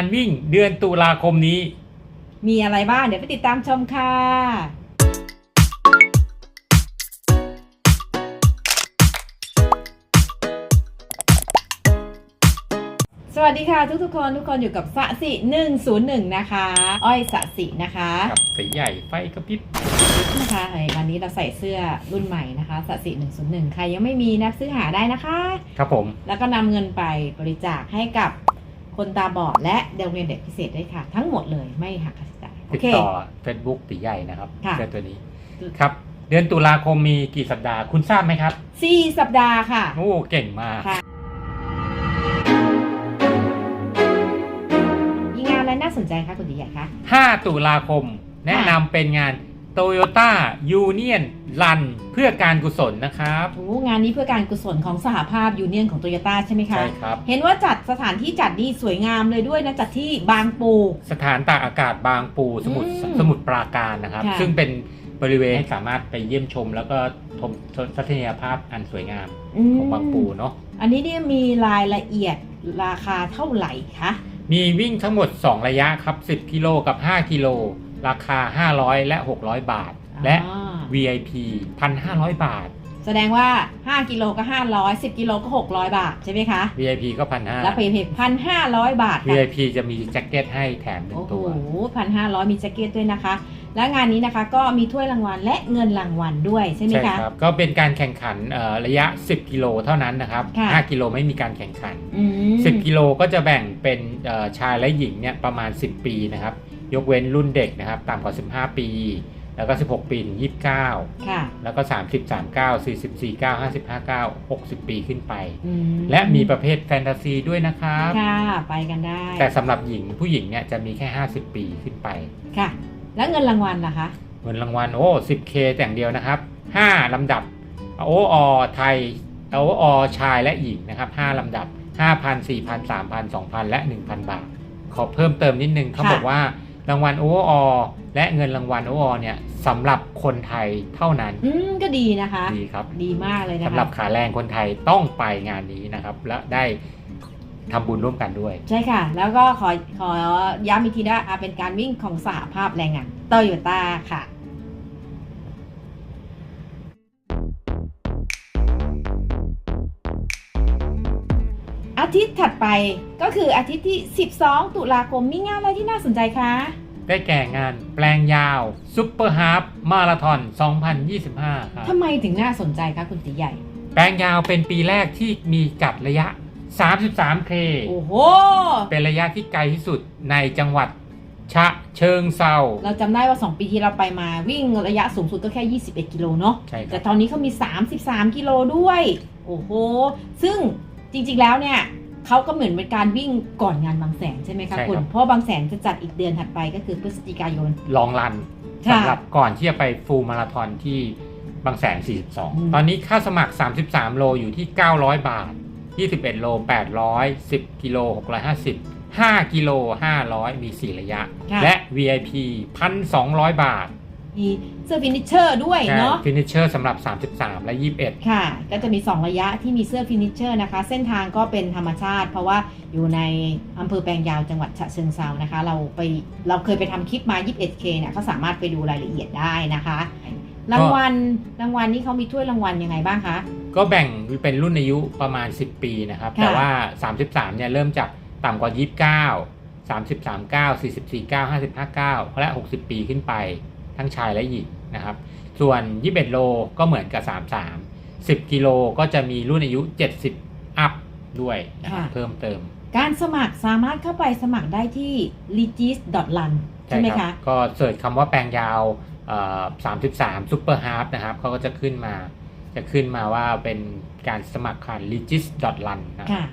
านวิ่งเดือนตุลาคมนี้ มีอะไรบ้างเดี๋ยวไปติดตามชมค่ะ สวัสดีค่ะทุกทุกๆคนทุกคนอยู่กับสะสิ101 นะคะ อ้อยสะสินะคะกับสีใหญ่ไฟกระพริบ นะคะเฮ้ยวันนี้เราใส่เสื้อรุ่นใหม่นะคะสะสิ101 ใครยังไม่มีนะซื้อหาได้นะคะ ครับผม แล้วก็นำเงินไปบริจาคให้กับ คนตาบอดและโรงเรียนเด็กพิเศษด้วยค่ะ ทั้งหมดเลยไม่หักค่าใช้จ่ายโอติดเค ต่อ Facebook ตีใหญ่นะครับค่ะ เสื้อตัวนี้ครับ เดือนตุลาคมมีกี่สัปดาห์คุณทราบไหมครับ สี่สัปดาห์ค่ะ โอ้เก่งมาก ค่ะ มีงานอะไรน่าสนใจคะคุณดีใหญ่คะ 5 ตุลาคมแนะนำเป็นงาน Toyota Union Run เพื่อการกุศลนะครับ โอ้งานนี้เพื่อการกุศลของสหภาพยูเนียนของโตโยต้าใช่ไหมคะ ใช่ครับ เห็นว่าจัดสถานที่จัดนี่สวยงามเลยด้วยนะจัดที่บางปู สถานตากอากาศบางปูสมุทรอืมสมุทรปราการนะครับ ค่ะ ซึ่งเป็นบริเวณให้สามารถไปเยี่ยมชม แล้วก็ชมทัศนียภาพอันสวยงามมของบางปูเนาะ อันนี้เนี่ยมีรายละเอียดราคาเท่าไหร่คะ มีวิ่งทั้งหมด 2 ระยะครับ 10 กิโลกับ 5 กิโล ราคา 500 และ 600 บาท และอ่า VIP 1,500 บาท แสดงว่า 5 กิโลก็ 500 10 กิโลก็ 600 บาท ใช่ไหมคะ VIP ก็แล้วเพ1,500ย์พันห้าร้อยบาทค่ะ VIP จะมีแจ็คเก็ตให้แถมหนึ่โอ้งโหตัวพันห้าร้อยมีแจ็คเก็ตด้วยนะคะ และงานนี้นะคะก็มีถ้วยรางวัลและเงินรางวัลด้วยใช่ไหมใช่คะครับ ก็เป็นการแข่งขันเอ่อระยะ 10 กิโลเท่านั้นนะครับค่ะ5กิโลไม่มีการแข่งขันอืม10 กิโลก็จะแบ่งเป็นเอ่อชายและหญิงเนี่ยประมาณ 10 ปีนะครับ ยกเว้นรุ่นเด็กนะครับ ต่ำกว่า 15 ปี แล้วก็ 16 ปีถึง29 ค่ะ แล้วก็ 30 39 40 49 55 9 60 ปีขึ้นไป อืมและมีประเภทแฟนตาซีด้วยนะครับ ค่ะ ไปกันได้ แต่สำหรับหญิงผู้หญิงเนี่ยจะมีแค่ 50 ปีขึ้นไป ค่ะ แล้วเงินรางวัลล่ะคะ เงินรางวัลโอ้ 10K แต่อย่างเดียวนะครับ 5 ลำดับโออไทยโออชายและหญิงนะครับ 5 ลำดับ 5,000 4,000 3,000 2,000 และ 1,000 บาท ขอเพิ่มเติมนิดนึงเขาค่ะ บอกว่า รางวัลโออและเงินรางวัลโออเนี่ยสำหรับคนไทยเท่านั้น อืมก็ดีนะคะ ดีครับดีมากเลยนะคะสำหรับขาแรงคนไทยต้องไปงานนี้นะครับ และได้ทำบุญร่วมกันด้วย ใช่ค่ะ แล้วก็ขอขอย้ำอีกทีนะอะเป็นการวิ่งของสหภาพแรงงานโตโยต้าค่ะ ทิตย์ถัดไปก็คืออาทิตย์ที่ 12 ตุลาคมมีงานอะไรที่น่าสนใจคะ ได้แก่งานแปลงยาวซุปเปอร์ฮาร์ฟมาราธอน 2025 ครับ ทำไมถึงน่าสนใจคะคุณตีใหญ่ แปลงยาวเป็นปีแรกที่มีจัดระยะ 33K โอ้โห เป็นระยะที่ไกลที่สุดในจังหวัดฉะเชิงเซา เราจำได้ว่า 2 ปีที่เราไปมาวิ่งระยะสูงสุดก็แค่ 21 กิโลเนาะ ใช่คแต่รับตอนนี้เขามี 33 กิโลด้วย โอ้โห ซึ่งจริงๆ แล้วเนี่ย เขาก็เหมือนเป็นการวิ่งก่อนงานบางแสนใช่ไหมคะคุณเพราะบางแสนจะจัดอีกเดือนถัดไปก็คือพฤศจิกายน ลองรันค่ะสำหรับก่อนที่จะไปฟูลมาราธอนที่บางแสนอืม42 ตอนนี้ค่าสมัคร 33 โลอยู่ที่ 900 บาท 21 โล 800 10 กิโล 650 5 กิโล 500 มี 4 ระยะ ค่ะ และ VIP 1,200 บาท มีเสื้อฟินิชเชอร์ด้วยเนาะฟินิชเชอร์สำหรับ 33 และ 21 ค่ะ ก็จะมี 2 ระยะที่มีเสื้อฟินิชเชอร์นะคะ เส้นทางก็เป็นธรรมชาติ เพราะว่าอยู่ในอำเภอแปลงยาวจังหวัดฉะเชิงเซานะคะ เราไปเราเคยไปทำคลิปมา 21K เนี่ยก็สามารถไปดูรายละเอียดได้นะคะ รางวัลรางวัลนี้เขามีถ้วยรางวัลยังไงบ้างคะ ก็แบ่งเป็นรุ่นอายุประมาณ 10 ปีนะครับค่ะแต่ว่า 33 เนี่ยเริ่มจากต่ำกว่า 29 33 9 44 9 55 9 และ 60 ปีขึ้นไป ทั้งชายและหญิงนะครับ ส่วน 21 โลก็เหมือนกับ 33 10 กิโลก็จะมีรุ่นอายุ 70 อัพด้วยนะครับเพิ่มเติมการสมัครสามารถเข้าไปสมัครได้ที่ regis.run ใช่ไหมรัคะบก็เสิร์ชคำว่าแปลงยาวเอ่อ33 Super Half นะครับเขาก็จะขึ้นมา จะขึ้นมาว่าเป็นการสมัครผ่าน regis.run นะครับ ค่ะ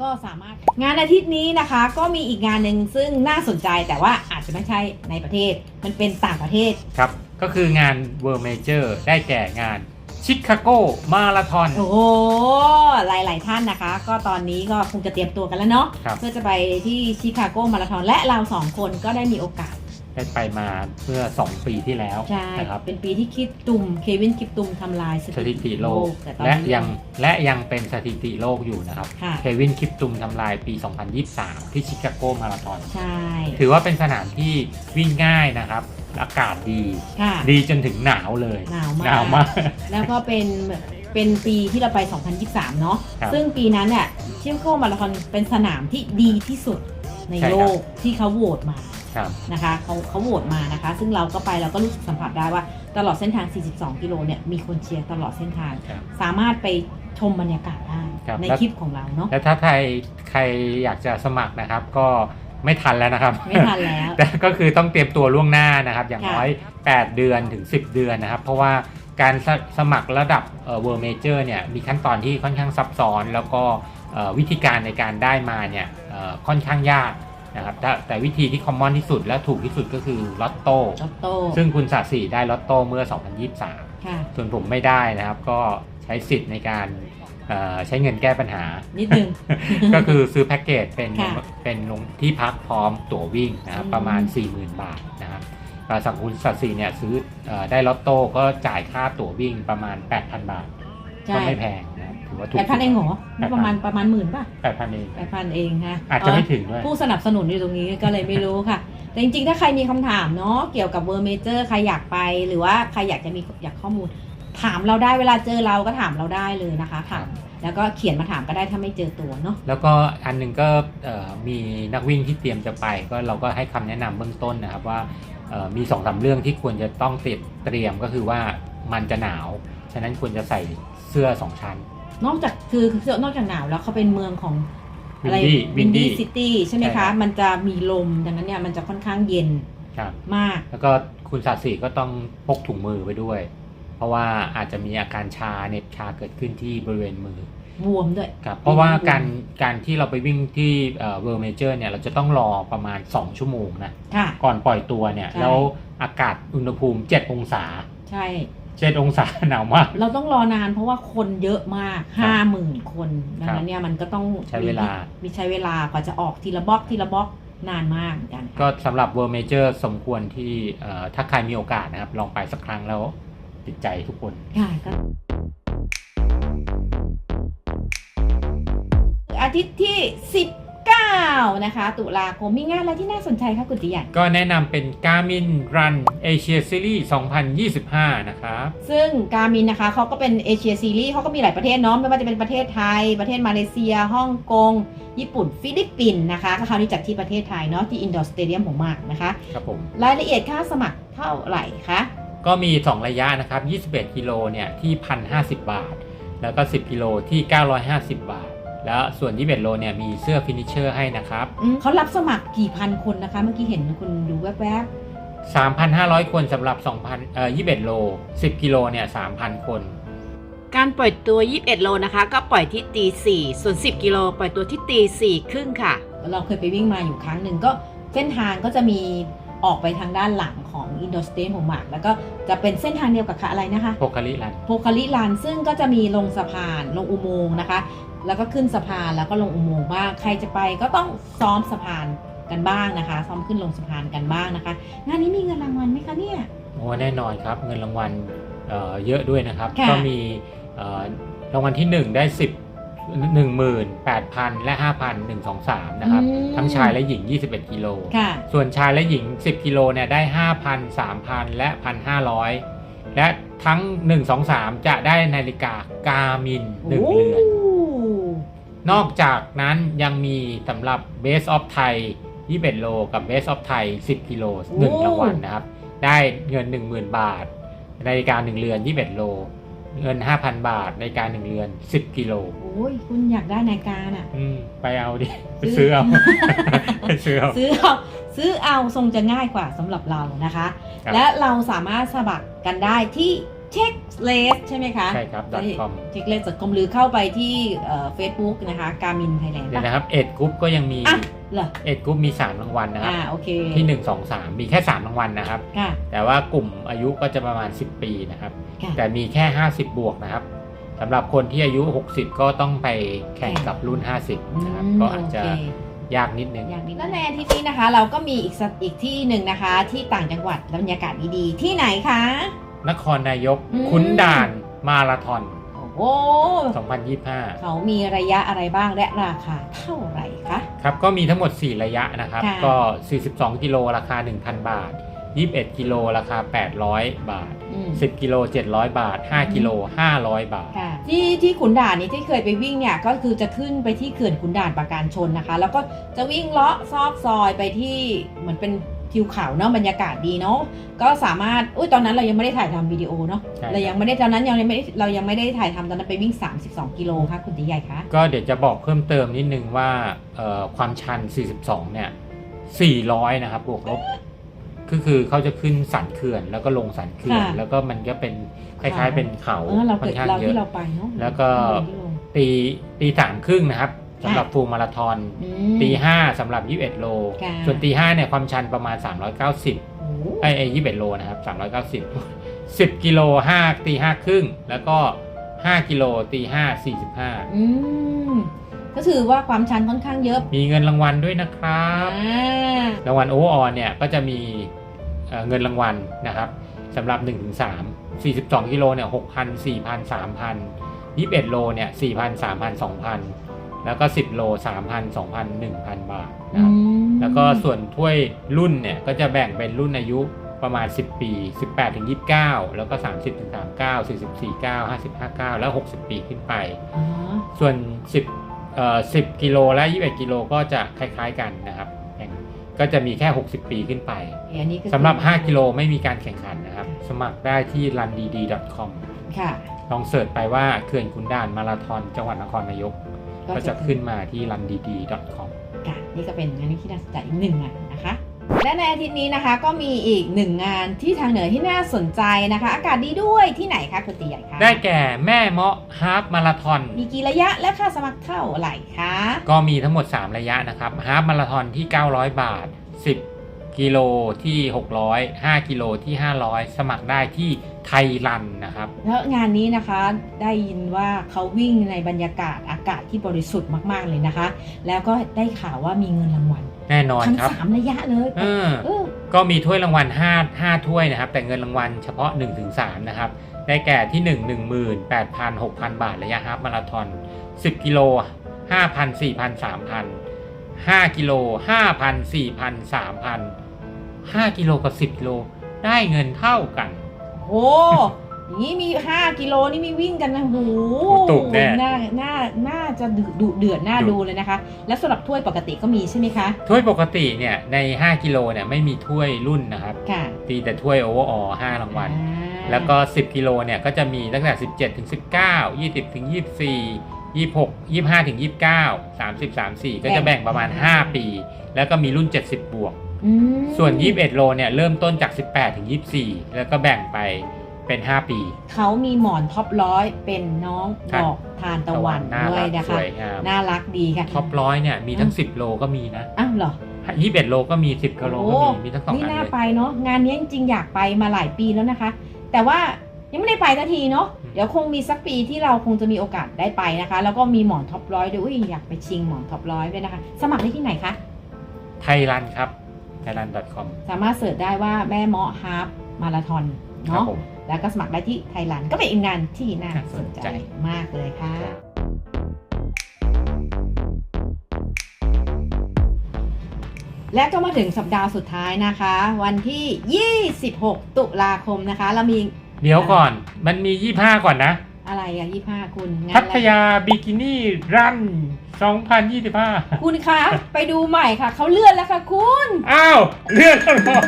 ก็สามารถงานอาทิตย์นี้นะคะ ก็มีอีกงานหนึ่งซึ่งน่าสนใจแต่ว่าอาจจะไม่ใช่ในประเทศ มันเป็นต่างประเทศ ครับ ก็คืองาน World Major ได้แก่งานชิคาโกมาราธอน โอ้โหหลาย ๆ ท่านนะคะ ก็ตอนนี้ก็คงจะเตรียมตัวกันแล้วเนาะครับ เพื่อจะไปที่ชิคาโกมาราธอนและเราสองคนก็ได้มีโอกาส ได้ไปมาเมื่อ 2 ปีที่แล้วใช่นะครับเป็นปีที่คิดตุ่มเควินคิดตุ่มทำลายสถิติโลกแต่ตอนและนี้ยังและยังเป็นสถิติโลกอยู่นะครับค่ะเควินคลิปตุมทำลายปี 2023 ที่ชิคาโกมาราธอนใช่ถือว่าเป็นสนามที่วิ่งง่ายนะครับอากาศดีค่ะดีจนถึงหนาวเลย หนาวมากหนาวมากแล้วก็เป็นเป็นปีที่เราไป 2023 เนาะครับซึ่งปีนั้นเนี่ยชิคาโกมาราธอนเป็นสนามที่ดีที่สุด ในใช่ครับโลกที่เขาโหวตมาครับนะคะเขาเขาโหวตมานะคะ ซึ่งเราก็ไปเราก็รู้สึกสัมผัสได้ว่าตลอดเส้นทาง 42 กิโลเนี่ยมีคนเชียร์ตลอดเส้นทางครับสามารถไปชมบรรยากาศได้ครับในแล้วคลิปของเราเนาะแล้วถ้าใครใครอยากจะสมัครนะครับก็ไม่ทันแล้วนะครับ ไม่ทันแล้วแต่ก็คือต้องเตรียมตัวล่วงหน้านะครับ อย่างค่ะน้อย 8 เดือนถึง 10 เดือนนะครับ เพราะว่าการสสมัครระดับเอ่อ World Major เนี่ยมีขั้นตอนที่ค่อนข้างซับซ้อนแล้วก็เอ่อ วิธีการในการได้มาเนี่ยเอ่อค่อนข้างยากนะครับแต่แต่วิธีที่คอมมอนที่สุดและถูกที่สุดก็คือลอตโต้ลอตโต้ซึ่งคุณศาสีได้ลอตโต้เมื่อ 2023ค่ะส่วนผมไม่ได้นะครับก็ใช้สิทธิ์ในการเอ่อใช้เงินแก้ปัญหา นิดนึง ก็คือซื้อแพ็กเกจเป็นค่ะเป็นลงที่พักพร้อมตั๋ววิ่งนะครับอืมประมาณ 40,000 บาทนะครับแต่สังคุณสัตว์สีเนี่ยซื้อเออได้ลอตโต้ก็จ่ายค่าตั๋ววิ่งประมาณ 8,000 บาทใช่ก็ไม่แพงนะครับถื อว่าถูกแปดพันเองเหรอนี่ประมาณ8,000ประมาณหมื่นป่ะ8,000เองแปดพันเองฮะอาจจะไม่ถึงด้วยผู้สนับสนุนอยู่ตรงนี้ก็เลยไม่รู้ค่ะ แต่จริงๆ ถ้าใครมีคำถามเนาะเกี่ยวกับเวอร์เมเจอร์ใครอยากไป หรือว่าใครอยากจะมีอยากข้อมูล ถามเราได้เวลาเจอเราก็ถามเราได้เลยนะคะถามแล้วก็เขียนมาถามก็ได้ถ้าไม่เจอตัวเนาะแล้วก็อันหนึ่งก็เอ่อมีนักวิ่งที่เตรียมจะไป ก็เราก็ให้คำแนะนำเบื้องต้นนะครับว่าเอ่อมีสองสามเรื่องที่ควรจะต้องเตรียมเตรียมก็คือว่ามันจะหนาว ฉะนั้นควรจะใส่เสื้อสองชั้น นอกจากคือคือนอกจากหนาวแล้วเขาเป็นเมืองของวิอะนไรดี้วิวินนดี้ดี้ซิตี้ใช่ไหมใช่ครัคะบมันจะมีลมดังนั้นเนี่ยมันจะค่อนข้างเย็นครับมาก แล้วก็คุณศาสีก็ต้องพกถุงมือไปด้วย เพราะว่าอาจจะมีอาการชาเหน็บชาเกิดขึ้นที่บริเวณมือบวมด้วยครับเพราะว่าบวมการการที่เราไปวิ่งที่เวิร์เมเจอร์เนี่ยเราจะต้องรอประมาณ 2 ชั่วโมงนะค่ะก่อนปล่อยตัวเนี่ยใช่แล้วอากาศอุณหภูมิ 7 องศา ใช่ 7องศาหนาวมาก เราต้องรอนานเพราะว่าคนเยอะมากครับห้าหมื่นคนดังนั้นเนี่ยมันก็ต้องใช้เวลามีใช้เวลากว่าจะออกทีละบล็อกทีละบล็อกนานมากเหมือนกันก็สำหรับเวิร์เมเจอร์สมควรที่เอ่อถ้าใครมีโอกาสนะครับ ลองไปสักครั้งแล้วติดใจทุกคน ค่ะก็อาทิตย์ที่ 19นะคะ ตุลาคมมีงานอะไรที่น่าสนใจคะคุณติยันก็แนะนำเป็น Garmin Run Asia Series 2025 นะครับ ซึ่งการมินนะคะเขาก็เป็นเอเชียซีรีส์เขาก็มีหลายประเทศเนาะไม่ว่าจะเป็นประเทศไทย ประเทศมาเลเซียฮ่องกง ญี่ปุ่น ฟิลิปปินส์นะคะก็คราวนี้จัดที่ประเทศไทยเนาะที่อินดอร์สเตเดียมของมากนะคะ ครับผม รายละเอียดค่าสมัครเท่าไหร่คะ ก็มี 2 ระยะนะครับ 21 กิโลเนี่ยที่ 1,050 บาท แล้วก็ 10 กิโลที่ 950 บาท แล้วส่วน21โลเนี่ยมีเสื้อฟินิชเชอร์ให้นะครับอืมเขารับสมัครกี่พันคนนะคะ เมื่อกี้เห็นคุณดูแวบ3,500 คนสำหรับ2,000เอ่อ21 โล 10 กิโลเนี่ย 3,000 คน การปล่อยตัว 21 โลนะคะ ก็ปล่อยที่ตี4ส่วน 10 กิโลปล่อยตัวที่ตี4ครึ่งค่ะ ๆเราเคยไปวิ่งมาอยู่ครั้งหนึ่งก็เส้นทางก็จะมี ออกไปทางด้านหลังของอินดอร์สเตเดียมของมาก แล้วก็จะเป็นเส้นทางเดียวกับค่ะอะไรนะคะโพคาริรันโพคาริลานซึ่งก็จะมีลงสะพานลงอุโมงค์นะคะ แล้วก็ขึ้นสะพานแล้วก็ลงอุโมงค์บ้างใครจะไปก็ต้องซ้อมสะพานกันบ้างนะคะ ซ้อมขึ้นลงสะพานกันบ้างนะคะ งานนี้มีเงินรางวัลไหมคะเนี่ยโอ้แน่นอนครับเงินรางวัลเอ่อเยอะด้วยนะครับค่ะก็มีเอ่อรางวัลที่ 1 ได้ 10 18,000 และ5,000 1 2 3 นะครับ อืม ทั้งชายและหญิง 21 กิโล ค่ะ ส่วนชายและหญิง 10 กิโลเนี่ยได้ 5,000 3,000 และ 1,500 และทั้ง 1 2 3 จะได้นาฬิกากามิน1เรือน นอกจากนั้นยังมีสำหรับ Base of Thai 21โลกับ Base of Thai 10 กิโลโอ้1รางวัลนะครับ ได้เงิน 10,000 บาทนาฬิกา1เรือน 21 โล เงิน5,000บาทนาฬิกา1เรือน10กิโลโอ้ยคุณอยากได้นาฬิกาน่ะ อืมไปเอาดิไปซื้อเอาไปซื้อเอา ซื้อเอาซื้อเอาทรงจะง่ายกว่าสำหรับเรานะคะ ครับ และเราสามารถสมัครกันได้ที่เช็คเลสใช่ไหมคะใช่ครับ .com เช็คเลสคอมหรือเข้าไปที่เฟซบุ๊กนะคะ การมินไทยแลนด์ เดี๋ยวนะครับ เอ็ดกรุ๊ปก็ยังมี อะ เหรอเอ็ดกรุ๊ปมี 3 รางวัลนะครับ อ่าโอเคที่ 1 2 3 มีแค่ 3 รางวัลนะครับ ค่ะ แต่ว่ากลุ่มอายุก็จะประมาณ 10 ปีนะครับ ค่ะ แต่มีแค่ 50 บวกนะครับสำหรับคนที่อายุ 60 ก็ต้องไปแข่งกับรุ่น 50 นะครับอืมก็อาจจะโเคยากนิดนึง อย่างนี้แล้วในอาทิตย์นี้นะคะ เราก็มีอีกสักอีกที่หนึ่งนะคะ ที่ต่างจังหวัดแล้วบรรยากาศดีๆที่ไหนคะ นครนายก อืม ขุนด่านมาราธอน โอ้โห2025 เขามีระยะอะไรบ้างและราคาเท่าไหร่คะ ครับ ก็มีทั้งหมด 4 ระยะนะครับ ค่ะ ก็ 42 กิโลราคา 1,000 บาท 21 กิโลราคา 800 บาท อืม10 กิโล 700 บาท 5 กิโล 500 บาท ค่ะที่ที่ขุนด่านนี้ที่เคยไปวิ่งเนี่ยก็คือจะขึ้นไปที่เขื่อนขุนด่านปราการชนนะคะ แล้วก็จะวิ่งเลาะซอกซอยไปที่เหมือนเป็น ทิวเขาเนาะบรรยากาศดีเนาะก็สามารถอุ้ยตอนนั้นเรายังไม่ได้ถ่ายทำวิดีโอเนาะใช่ครับ เรายังไม่ได้ตอนนั้นยังไม่ได้เรายังไม่ได้ถ่ายทำตอนนั้นไปวิ่ง 32 กิโลค่ะคุณตีใหญ่คะก็เดี๋ยวจะบอกเพิ่มเติมนิดนึงว่าเอ่อความชัน 42 เนี่ย 400 นะครับ บวกลบก็คือเขาจะขึ้นสันเขื่อน แล้วก็ลงสันเขื่อนค่ะแล้วก็มันก็เป็นคล้าย ๆ เป็นเขาเออเราค่อเกิดนข้างเราเยอะ ที่เราไปเนาะแล้วก็ที่ลงตีตีสามครึ่งนะครับ สำหรับฟูลมาราธอนอืมตีห้าสำหรับ 21 โลค่ะส่วนตีห้าเนี่ยความชันประมาณ 390โอ้โหไอ้ไอ้21โลนะครับ390 10กิโล5ตีห้าครึ่ง แล้วก็5กิโลตีห้า45อืมก็ถือว่าความชันค่อนข้างเยอะ มีเงินรางวัลด้วยนะครับอ่ารางวัลโอเวอร์ออเนี่ยก็จะมีเอ่อเงินรางวัลนะครับสำหรับ1-3 42กิโลเนี่ย6,000 4,000 3,000 21โลเนี่ย4,000 3,000 2,000 แล้วก็ 10 โล 3,000 2,000 1,000 บาทนะครับแล้วก็ส่วนถ้วยรุ่นเนี่ยก็จะแบ่งเป็นรุ่นอายุประมาณ 10 ปี 18ถึง29 แล้วก็ 30ถึง39 44 9 55 9 แล้ว 60 ปีขึ้นไปอ๋อส่วน 10เอ่อ10 กิโลและ 21 กิโลก็จะคล้ายๆกันนะครับแข่งก็จะมีแค่ 60 ปีขึ้นไปอันนี้ก็คือสำหรับ 5 กิโลไม่มีการแข่งขันนะครับ สมัครได้ที่ rundd.com ค่ะลองเสิร์ชไปว่าเขื่อนขุนด่านมาราธอนจังหวัดนครนายก ก็จะขึ้นมาที่ rundd.com ค่ะนี่ก็เป็นงานที่น่าสนใจอีกหนึ่งงานนะคะ และในอาทิตย์นี้นะคะก็มีอีกหนึ่งงานที่ทางเหนือที่น่าสนใจนะคะ อากาศดีด้วยที่ไหนคะคุณตีใหญ่คะได้แก่แม่เมาะฮาฟมาราธอนมีกี่ระยะและค่าสมัครเท่าไหร่คะก็มีทั้งหมด 3 ระยะนะครับฮาฟมาราธอนที่ 900 บาท 10 กิโลที่ 600 5กิโลที่ 500 สมัครได้ที่ไทยรันนะครับ แล้วงานนี้นะคะได้ยินว่าเขาวิ่งในบรรยากาศอากาศที่บริสุทธิ์มาก ๆ เลยนะคะ แล้วก็ได้ข่าวว่ามีเงินรางวัลแน่นอนทั้งครับสามระยะเลยเออเออก็มีถ้วยรางวัล5 5ถ้วยนะครับ แต่เงินรางวัลเฉพาะ 1-3 นะครับ ได้แก่ที่ 1 1 8 0 0 0 6,000 บาทระยะฮาฟมาราธอน 10 กิโล 5,000 4,000 3,000 5 กิโล 5,000 4,000 3,000 5กิโลกับ 10กิโลได้เงินเท่ากัน โอ้อย่างนี้มี5กิโลนี่มีวิ่งกันนะโหตุกแน่ น่าน่าน่าจะดุดุเดือดน่าดุดูเลยนะคะ แล้วสำหรับถ้วยปกติก็มีใช่ไหมคะ ถ้วยปกติเนี่ยใน 5 กิโลเนี่ยไม่มีถ้วยรุ่นนะครับค่ะตีแต่ถ้วยโอเวอร์ออ5รางวัลอ่าแล้วก็ 10 กิโลเนี่ยก็จะมีตั้งแต่ 17ถึง19 20ถึง24 26 25ถึง29 30 34 ก็จะแบ่งประมาณ 5 ปี แล้วก็มีรุ่น 70 บวกอืม ส่วน 21 โลเนี่ยเริ่มต้นจาก 18 ถึง 24 แล้วก็แบ่งไปเป็น 5 ปี เขามีหมอนท็อปร้อยเป็นน้องครับบอกทานตะวันน่าด้วรัยกนะสคะวยงามน่ารักดีค่ะท็อปร้อยเนี่ยมีทั้ง 10 โลก็มีนะอ้าวเหรอ21โลก็มี10กิโลก็มีมีทั้งสองนี่อันน่าเลยไปเนาะงานนี้จริงๆอยากไปมาหลายปีแล้วนะคะ แต่ว่ายังไม่ได้ไปสักทีเนาะอืมเดี๋ยวคงมีสักปีที่เราคงจะมีโอกาสได้ไปนะคะ แล้วก็มีหมอนท็อปร้อยด้วยอุ๊ยอยากไปชิงหมอนท็อปร้อยด้วยนะคะ สมัครได้ที่ไหนคะไทยรันครับ ไทยรัน .com สามารถเสิร์ชได้ว่าแม่เมาะฮาร์ฟมาราธอนครับเนาะผมแล้วก็สมัครได้ที่ไทยแลนด์ก็เป็นอีกงานที่น่าน่าสสนนใจใจมากเลยค่ะ และก็มาถึงสัปดาห์สุดท้ายนะคะ วันที่ 26 ตุลาคมนะคะ เรามี เดี๋ยวก่อนมันมี 25 ก่อนนะ อะไรอะ25คุณงานพัอะไรทยาบิกินี่รัน 2025 คุณคะไปดูใหม่ค่ะ เขาเลื่อนแล้วค่ะคุณ อ้าว เลื่อนแล้วเหรอ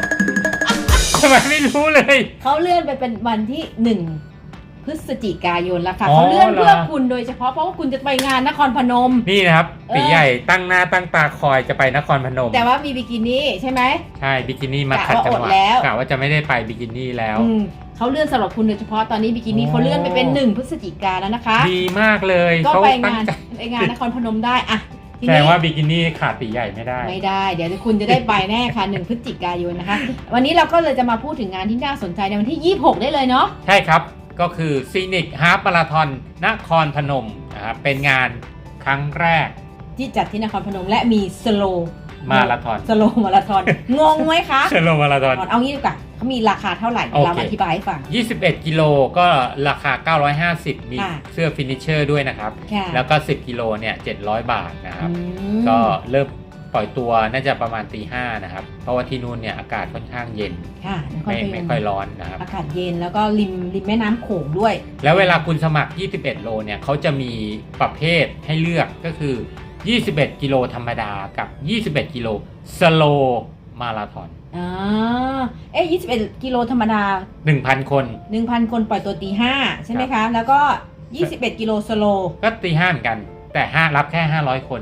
ทำไมไม่รู้เลย เขาเลื่อนไปเป็นวันที่1พฤศจิกายนแล้วค่ะอ๋อเขาเลื่อนเหรอเพื่อคุณโดยเฉพาะเพราะว่าคุณจะไปงานนครพนม นี่นะครับเออตีใหญ่ตั้งหน้าตั้งตาคอยจะไปนครพนม แต่ว่ามีบิกินี่ใช่ไหม ใช่บิกินี่มากะขัดว่าจังอดหวะแล้ว กะว่าจะไม่ได้ไปบิกินี่แล้ว อืม เขาเลื่อนสำหรับคุณโดยเฉพาะตอนนี้บิกินี่โอ้เขาเลื่อนไปเป็นหนึ่งพฤศจิกายนแล้วนะคะ ดีมากเลยก็เขาไปตั้งงานใจไปงานนครพนมได้อะทีแสดนี้งว่าบิกินี่ขาดตีใหญ่ไม่ได้ ไม่ได้ เดี๋ยวคุณจะได้ไปแน่ค่ะหนึ่งพฤศจิกายนนะคะ วันนี้เราก็เลยจะมาพูดถึงงานที่น่าสนใจในวันที่ 26 ได้เลยเนาะใช่ครับก็คือซีนิกฮาร์ปมาราธอนนครพนมนะครับเป็นงานครั้งแรก ที่จัดที่นครพนมและมีสโลมาราธอนสโลมาราธอนงงไหมคะสโลมาราธอนเอางี้ดีกว่า เขามีราคาเท่าไหร่โอเค เรามาอธิบายให้ฟัง 21 กิโลก็ราคา 950 มีค่ะ เสื้อฟินิชเชอร์ด้วยนะครับ ค่ะแล้วก็ 10 กิโลเนี่ย 700 บาทนะครับ อืมก็เริ่มปล่อยตัวน่าจะประมาณตีห้านะครับ เพราะว่าที่นู่นเนี่ยอากาศค่อนข้างเย็น ค่ะนครไม่พนไม่ค่อยร้อนนะครับ อากาศเย็นแล้วก็ริมริมแม่น้ำโขงด้วย แล้วเวลาคุณสมัคร 21 โลเนี่ยเขาจะมีประเภทให้เลือกก็คือ 21 กิโลธรรมดากับ 21 กิโลสโลมาราธอน อ่าเอ๊ะ21กิโลธรรมดา1,000คน1,000คนปล่อยตัวตีห้าใช่ไหมคะ แล้วก็21กิโลสโลก็ตีห้าเหมือนกัน แต่ห้ารับแค่500คน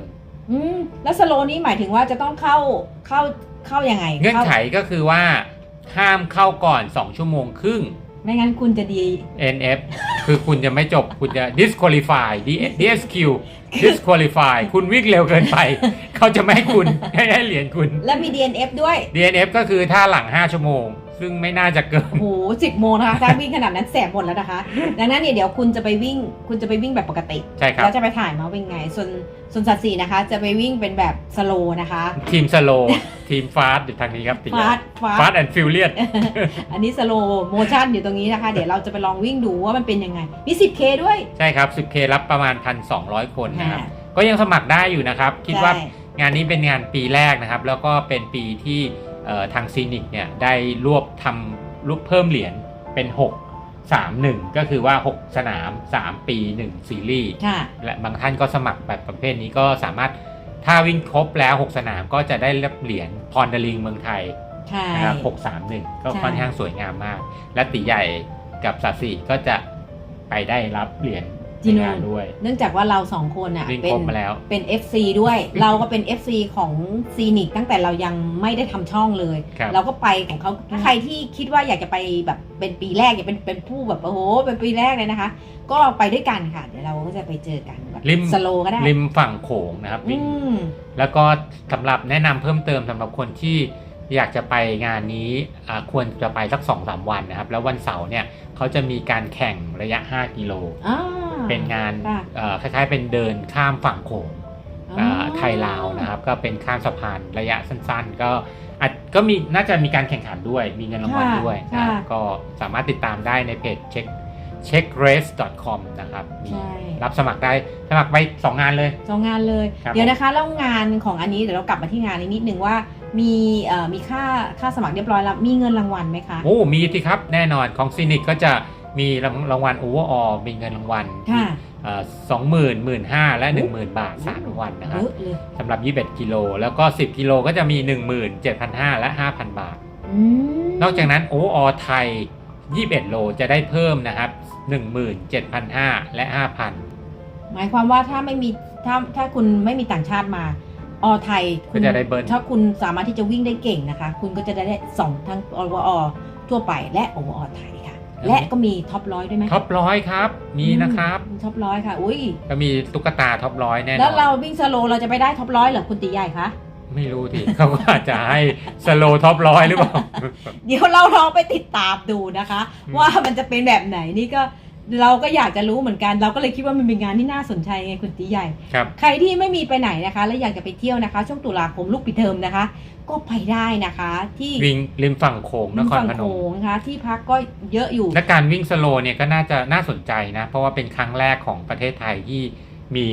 อืมแล้วสโลนี้หมายถึงว่าจะต้องเข้าเข้าเข้ายังไง เงื่อนไขข้าก็คือว่าห้ามเข้าก่อน2ชั่วโมงครึ่ง ไม่งั้นคุณจะดี NF คือคุณจะไม่จบคุณจะ disqualify DSQ disqualify คุณวิ่งเร็วเกินไป เขาจะไม่ให้คุณให้ให้เหรียญคุณ และมี DNF ด้วย DNF ก็คือถ้าหลัง 5 ชั่วโมง ซึ่งไม่น่าจะเกิน โอ้โหสิบโมงนะคะถ้าวิ่งขนาดนั้นแสบหมดแล้วนะคะ ดังนั้นเนี่ยเดี๋ยวคุณจะไปวิ่ง คุณจะไปวิ่งแบบปกติ ใช่ครับ แล้วจะไปถ่ายมาวิ่งไง ส่วน ส่วนสัตว์สีนะคะ จะไปวิ่งเป็นแบบสโลนะคะ ทีมสโลทีมฟาสอยู่ทางนี้ครับติฟาสฟาฟาสสแอนด์ฟิลเลียนอันนี้สโลโมชั่นอยู่ตรงนี้นะคะ เดี๋ยวเราจะไปลองวิ่งดูว่ามันเป็นยังไง มี 10K ด้วย ใช่ครับ 10K รับประมาณ 1,200 คนนะครับค่ะก็ยังสมัครได้อยู่นะครับ คิดว่าใช่งานนี้เป็นงานปีแรกนะครับ แล้วก็เป็นปีที่เอ่อทางซีนิกเนี่ยได้รวบทำรวบเพิ่มเหรียญเป็น 6 3 1 ก็คือว่า 6 สนาม 3 ปี 1 ซีรีส์ค่ะและบางท่านก็สมัครแบบประเภทนี้ก็สามารถถ้าวิ่งครบแล้ว 6 สนามก็จะได้รับเหรียญพรดลิงเมืองไทยใช่นะครับ6 3 1 ก็ใช่ค่อนข้างสวยงามมาก และตีใหญ่กับสาสีก็จะไปได้รับเหรียญ ที่ในนู่งานนด้วย เนื่องจากว่าเราสองคนอะวิ่งเป็ครนบมาแล้วเป็น FC ด้วย เราก็เป็น FC ของซีนิกตั้งแต่เรายังไม่ได้ทำช่องเลย ครับ เราก็ไปของเขาถ้าใครที่คิดว่าอยากจะไปแบบเป็นปีแรกอยากเป็นเป็นผู้แบบโอ้โหเป็นปีแรกเลยนะคะ ก็ไปด้วยกันค่ะ เดี๋ยวเราก็จะไปเจอกันแบบริมสโลก็ได้ริมฝั่งโขงนะครับอืวิ่งมแล้วก็สำหรับแนะนำเพิ่มเติมสำหรับคนที่อยากจะไปงานนี้อ่าควรจะไปสัก2อสวันนะครับ แล้ววันเสาร์เนี่ยเขาจะมีการแข่งระยะ 5 กิโล อ่า เป็นงานค่ะเอ่อคล้ายๆเป็นเดินข้ามฝั่งโขงอ๋อาไทยลาวนะครับ ก็เป็นข้ามสะพานระยะสั้น ๆ ก็อาจก็มีน่าจะมีการแข่งขันด้วย มีเงินรางวัลค่ะด้วยนะครับค่ะก็สามารถติดตามได้ในเพจเช็ค checkrace.com นะครับมีใช่รับสมัครได้สมัครไปสองงานเลยสองงานเลยครับเดี๋ยวนะคะแล้วงานของอันนี้เดี๋ยวเรากลับมาที่งานนี้นิดนึงว่ามีเอ่อมีค่าค่าสมัครเรียบร้อยแล้วมีเงินรางวัลไหมคะโอ้มีสิครับแน่นอนของซีนิกก็จะ มีรางรางวัลโอเวอร์ออมีเงินรางวัลค่ะสองหมื่นหมื่นห้าและหนึ่งหมื่นบาทสามรางวัลนะครับเยอะเลยสำหรับ21กิโลแล้วก็10กิโลก็จะมี17,500และ5,000บาทอืมนอกจากนั้นโอเวอร์ออไทย21โลจะได้เพิ่มนะครับ17,500และ5,000หมายความว่าถ้าไม่มีถ้าถ้าคุณไม่มีต่างชาติมาอไทยคุก็ณจะได้เบิร์นถ้าคุณสามารถที่จะวิ่งได้เก่งนะคะ คุณก็จะได้สองทั้งอวอทั่วไปและอวอไทยค่ะ และก็มีท็อปร้อยด้วยไหมท็อปร้อยครับ มีนะครับอืมท็อปร้อยค่ะ อุ้ยก็มีตุ๊กตาท็อปร้อยแน่นแล้วเราอนวิ่งสโลว์เราจะไปได้ท็อปร้อยเหรอคุณตีใหญ่คะไม่รู้ทีเขาก็อาจจะให้สโลท็อปร้อยหรือเปล่า เดี๋ยวเราลองไปติดตามดูนะคะอืมว่ามันจะเป็นแบบไหนนี่ก็ เราก็อยากจะรู้เหมือนกัน เราก็เลยคิดว่ามันเป็นงานที่น่าสนใจไงคุณตีใหญ่ ครับ ใครที่ไม่มีไปไหนนะคะ และอยากจะไปเที่ยวนะคะ ช่วงตุลาคมลูกปิดเทอมนะคะ ก็ไปได้นะคะ ที่วิ่งริมฝั่งโขงนครฝั่งพนโขมงนะคะที่พักก็เยอะอยู่และการวิ่งสโลเนี่ยก็น่าจะน่าสนใจนะ เพราะว่าเป็นครั้งแรกของประเทศไทยที่มี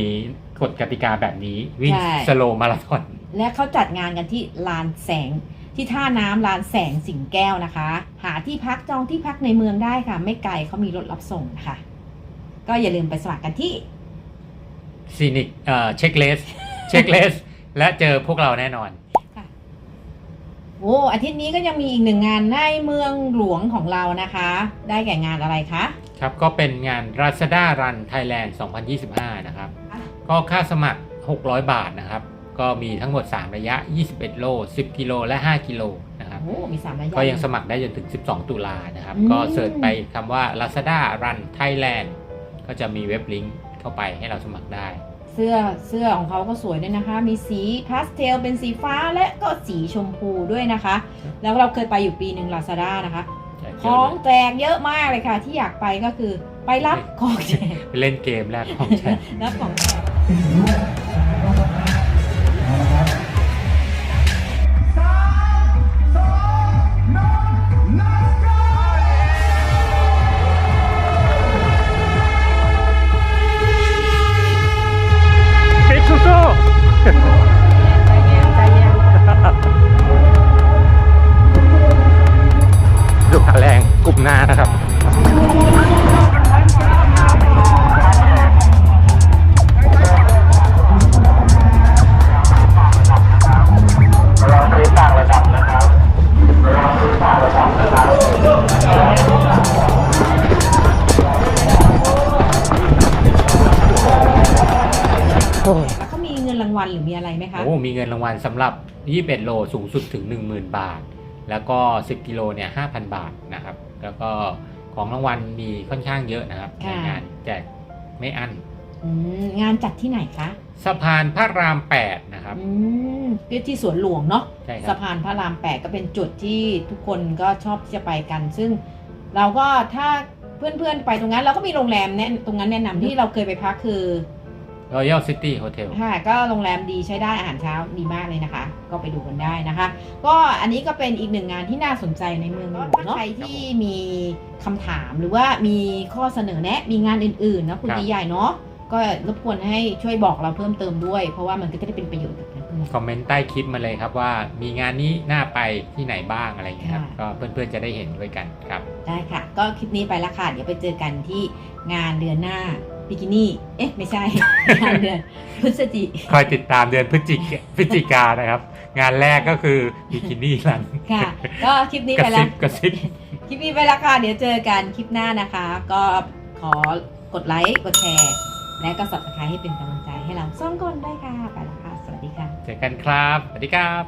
กฎกติกาแบบนี้ วิ่งใช่สโลมาราธอน และเขาจัดงานกันที่ลานแสง ที่ท่าน้ำลานแสงสิงแก้วนะคะ หาที่พักจองที่พักในเมืองได้ค่ะ ไม่ไกลเขามีรถรับส่งค่ะ ก็อย่าลืมไปสมัครกันที่ซีนิกเอ่อเช็คเลสเช็คเลสและเจอพวกเราแน่นอน โอ้อาทิตย์นี้ก็ยังมีอีกหนึ่งงานในเมืองหลวงของเรานะคะ ได้แก่งานอะไรคะ ครับก็เป็นงาน Lazada Run Thailand 2025 นะครับ ก็ค่าสมัคร 600 บาทนะครับ ก็มีทั้งหมด 3 ระยะ 21 โล 10 กิโล และ 5 กิโลนะครับ โอ้มีสามระยะ ก็ยังสมัครได้จนถึง 12 ตุลานะครับ อืม ก็เสิร์ชไปคำว่า Lazada Run Thailand ก็จะมีเว็บลิงก์เข้าไปให้เราสมัครได้ เสื้อเสื้อของเขาก็สวยด้วยนะคะ มีสีพาสเทลเป็นสีฟ้าและก็สีชมพูด้วยนะคะแล้วเราเคยไปอยู่ปีหนึ่งลาซาด้านะคะของแจกเยอะมากเลยค่ะ ที่อยากไปก็คือไปรับของแจก ไปเล่นเกมแรกของแชร์รับของแจก วัลสำหรับ 21 โลสูงสุดถึง 10,000 บาท แล้วก็ 10 กิโลเนี่ย 5,000 บาทนะครับ แล้วก็ของรางวัลมีค่อนข้างเยอะนะครับในค่ะ งานแจกไม่อั้นอืมงานจัดที่ไหนคะสะพานพระราม 8 นะครับ อืมที่ที่สวนหลวงเนาะใช่คสะรับพานพระรามแปดก็เป็นจุดที่ทุกคนก็ชอบที่จะไปกัน ซึ่งเราก็ถ้าเพื่อนๆไปตรงนั้น เราก็มีโรงแรมแนะตรงนั้นแนะนำที่เราเคยไปพักคือ Royal City Hotel ค่ะก็โรงแรมดีใช้ได้อาหารเช้าดีมากเลยนะคะ ก็ไปดูกันได้นะคะ ก็อันนี้ก็เป็นอีกหนึ่งงานที่น่าสนใจในเมืองหลวงเนาะใครที่มีคำถามหรือว่ามีข้อเสนอแนะ มีงานอื่นๆนะคุณครับตีใหญ่เนาะก็รบกวนให้ช่วยบอกเราเพิ่มเติมด้วย เพราะว่ามันก็จะได้เป็นประโยชน์กับเพื่อนคอมเมนต์ใต้คลิปมาเลยครับว่ามีงานนี้น่าไปที่ไหนบ้างอะไรอย่างเงี้ยครับค่ะก็เพื่อนๆจะได้เห็นด้วยกันครับๆได้ค่ะ ก็คลิปนี้ไปละค่ะเดี๋ยวไปเจอกันที่งานเดือนหน้า บิกินี่ เอ๊ะ ไม่ใช่งานเดือนพฤศจิคอยติดตามเดือนพฤศจิกพฤศจิกานะครับ งานแรกก็คือบิกินี่รันค่ะ ก็คลิปนี้กระไปละซิบกระซิบคลิปนี้ไปละค่ะเดี๋ยวเจอกันคลิปหน้านะคะ ก็ขอกดไลค์กดแชร์ และก็สับสไครให้เป็นกำลังใจให้เราสองคนด้วยค่ะไปละค่ะ สวัสดีค่ะ เจอกันครับ สวัสดีครับ